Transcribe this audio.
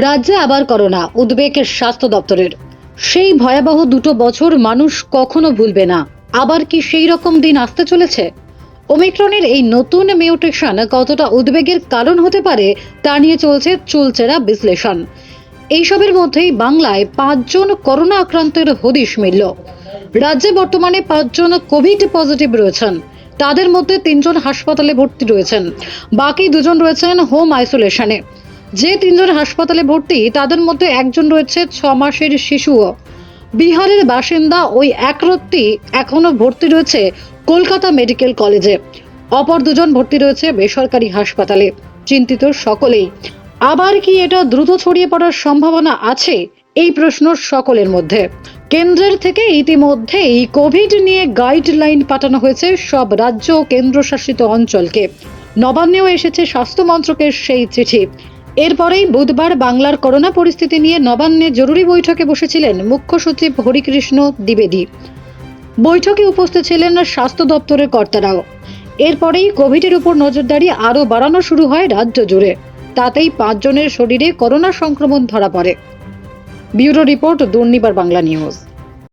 রাজ্যে আবার করোনা, উদ্বেগের স্বাস্থ্য দপ্তরের। সেই ভয়াবহ দুটো বছর মানুষ কখনো ভুলবে না। আবার কি সেই রকম দিন আসতে চলেছে? ওমিক্রনের এই নতুন মিউটেশন কতটা উদ্বেগের কারণ হতে পারে, তা নিয়ে চলছে চুলচেরা বিশ্লেষণ। এইসবের মধ্যেই বাংলায় পাঁচজন করোনা আক্রান্তের হদিশ মিলল। রাজ্যে বর্তমানে পাঁচজন কোভিড পজিটিভ রয়েছেন। তাদের মধ্যে তিনজন হাসপাতালে ভর্তি রয়েছেন। বাকি দুজন রয়েছেন হোম আইসোলেশনে। যে তিনজন হাসপাতালে ভর্তি, তাদের মধ্যে একজন রয়েছে ছ মাসের শিশুও। বিহারের বাসিন্দা ওই একরত্তি এখনও ভর্তি রয়েছে কলকাতা মেডিকেল কলেজে। অপর দুজন ভর্তি রয়েছে বেসরকারি হাসপাতালে। চিন্তিত সকলেই। আবার কি এটা দ্রুত ছড়িয়ে পড়ার সম্ভাবনা আছে? এই প্রশ্ন সকলের মধ্যে। কেন্দ্রের থেকে ইতিমধ্যেই কোভিড নিয়ে গাইডলাইন পাঠানো হয়েছে সব রাজ্য ও কেন্দ্রশাসিত অঞ্চলকে। নবান্নেও এসেছে স্বাস্থ্য মন্ত্রকের সেই চিঠি। এরপরেই বুধবার বাংলার করোনা পরিস্থিতি নিয়ে নবান্নে জরুরি বৈঠকে বসেছিলেন মুখ্য সচিব হরিকৃষ্ণ দ্বিবেদী। বৈঠকে উপস্থিত ছিলেন স্বাস্থ্য দপ্তরের কর্তারাও। এরপরেই কোভিডের উপর নজরদারি আরও বাড়ানো শুরু হয় রাজ্য জুড়ে। তাতেই পাঁচজনের শরীরে করোনা সংক্রমণ ধরা পড়ে। Bureau report Durnibar Bangla news.